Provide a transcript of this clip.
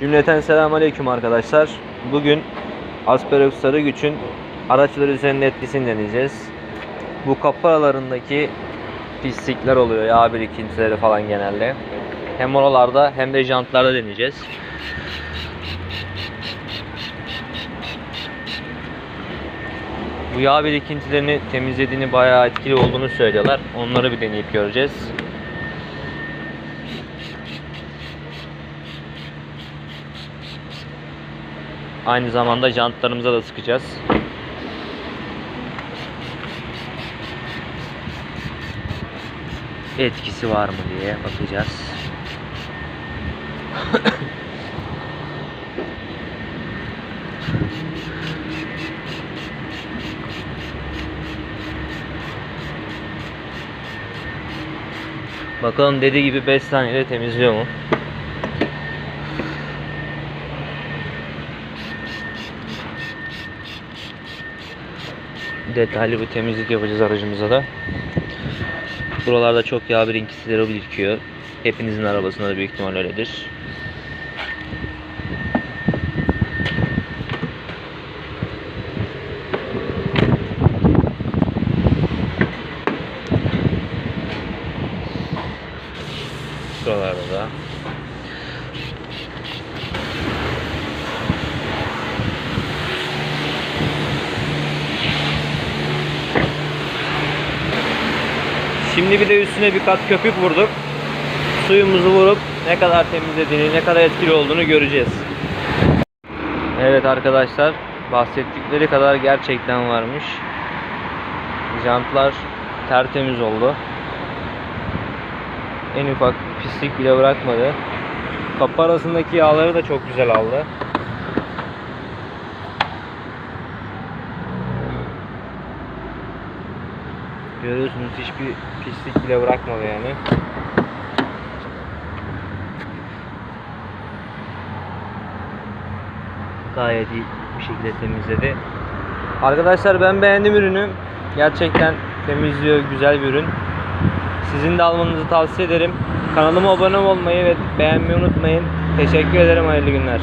Cümleten selamünaleyküm arkadaşlar. Bugün Asperox Sarıgüç'ün araçlar üzerinde etkisini deneyeceğiz. Bu kapı aralarındaki pislikler oluyor, yağ birikintileri falan genelde. Hem oralarda hem de jantlarda deneyeceğiz. Bu yağ birikintilerini temizlediğini bayağı etkili olduğunu söylüyorlar. Onları bir deneyip göreceğiz. Aynı zamanda jantlarımıza da sıkacağız. Etkisi var mı diye bakacağız. Bakalım dediği gibi 5 saniyede temizliyor mu? Detaylı bir temizlik yapacağız aracımıza da. Buralarda çok yağ birikintileri birikiyor. Hepinizin arabasında da büyük ihtimal öyledir. Şuralarda da. Şimdi bir de üstüne bir kat köpük vurduk. Suyumuzu vurup ne kadar temizlediğini, ne kadar etkili olduğunu göreceğiz. Evet arkadaşlar, bahsettikleri kadar gerçekten varmış. Jantlar tertemiz oldu. En ufak pislik bile bırakmadı. Kapı arasındaki yağları da çok güzel aldı. Görüyorsunuz hiçbir pislik bile bırakmadı yani. Gayet iyi bir şekilde temizledi. Arkadaşlar ben beğendim ürünü. Gerçekten temizliyor, güzel bir ürün. Sizin de almanızı tavsiye ederim. Kanalıma abone olmayı ve beğenmeyi unutmayın. Teşekkür ederim, hayırlı günler.